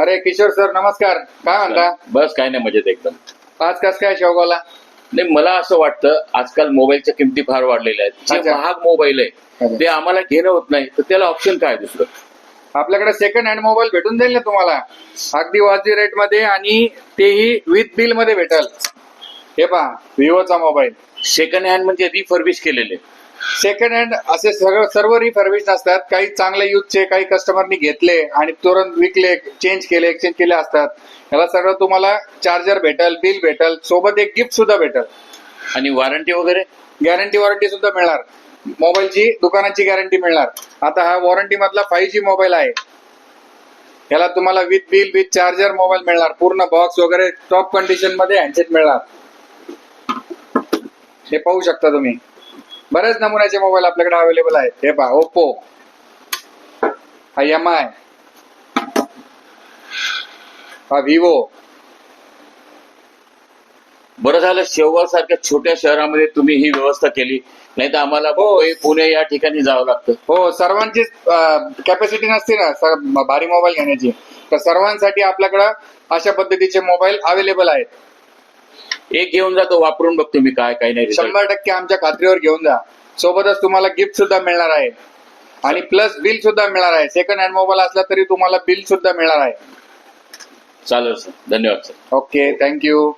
अरे किशोर सर नमस्कार. काय म्हणता? बस काय नाही मजेत एकदम. आज कस काय शेवगावला नाही मला असं वाटतं आजकाल मोबाईलच्या किमती फार वाढलेल्या आहेत. जे अच्छा. महाग मोबाईल आहे अच्छा. ते आम्हाला घेणं होत नाही. तर त्याला ऑप्शन काय दुसरं? आपल्याकडे सेकंड हँड मोबाईल भेटून जाईल ना तुम्हाला. अगदी वाजवी रेटमध्ये आणि तेही विथ बिलमध्ये भेटल. हे पहा विवोचा मोबाईल सेकंड हँड म्हणजे रिफर्बिश केलेले. सेकंड हँड असे सगळं सर्व रिफर्बिश असतात. काही चांगले युथचे काही कस्टमरनी घेतले आणि तुरंत विकले चेंज केले एक्सचेंज केले असतात. याला सगळं तुम्हाला चार्जर भेटल बिल भेटल सोबत एक गिफ्ट सुद्धा भेटल. आणि वॉरंटी वगैरे? गॅरंटी वॉरंटी सुद्धा मिळणार. मोबाईलची दुकानाची गॅरंटी मिळणार. आता हा वॉरंटी मधला फाईव्ह जी मोबाईल आहे. याला तुम्हाला with bill with charger mobile मिळणार. पूर्ण बॉक्स वगैरे टॉप कंडिशनमध्ये हँडसेट मिळणार. हे पाहू शकता तुम्ही. बरेच नमुन्याचे मोबाईल आपल्याकडे अवेलेबल आहेत. हे पहा ओप्पो हा एम आय हा विवो बरं झालं शेवगाव सारख्या छोट्या शहरामध्ये तुम्ही ही व्यवस्था केली. नाही तर आम्हाला मुंबई पुणे या ठिकाणी जावं लागतं. हो सर्वांची कॅपॅसिटी नसते ना स- भारी मोबाईल घेण्याची. तर सर्वांसाठी आपल्याकडं अशा पद्धतीचे मोबाईल अवेलेबल आहेत. एक घेऊन जातो वापरून बघतो मी काय काय नाही. शंभर टक्के आमच्या खात्रीवर घेऊन जा. सोबतच तुम्हाला गिफ्ट सुद्धा मिळणार आहे. आणि प्लस बिल सुद्धा मिळणार आहे. सेकंड हँड मोबाईल असला तरी तुम्हाला बिल सुद्धा मिळणार आहे. चालेल सर धन्यवाद सर ओके थँक्यू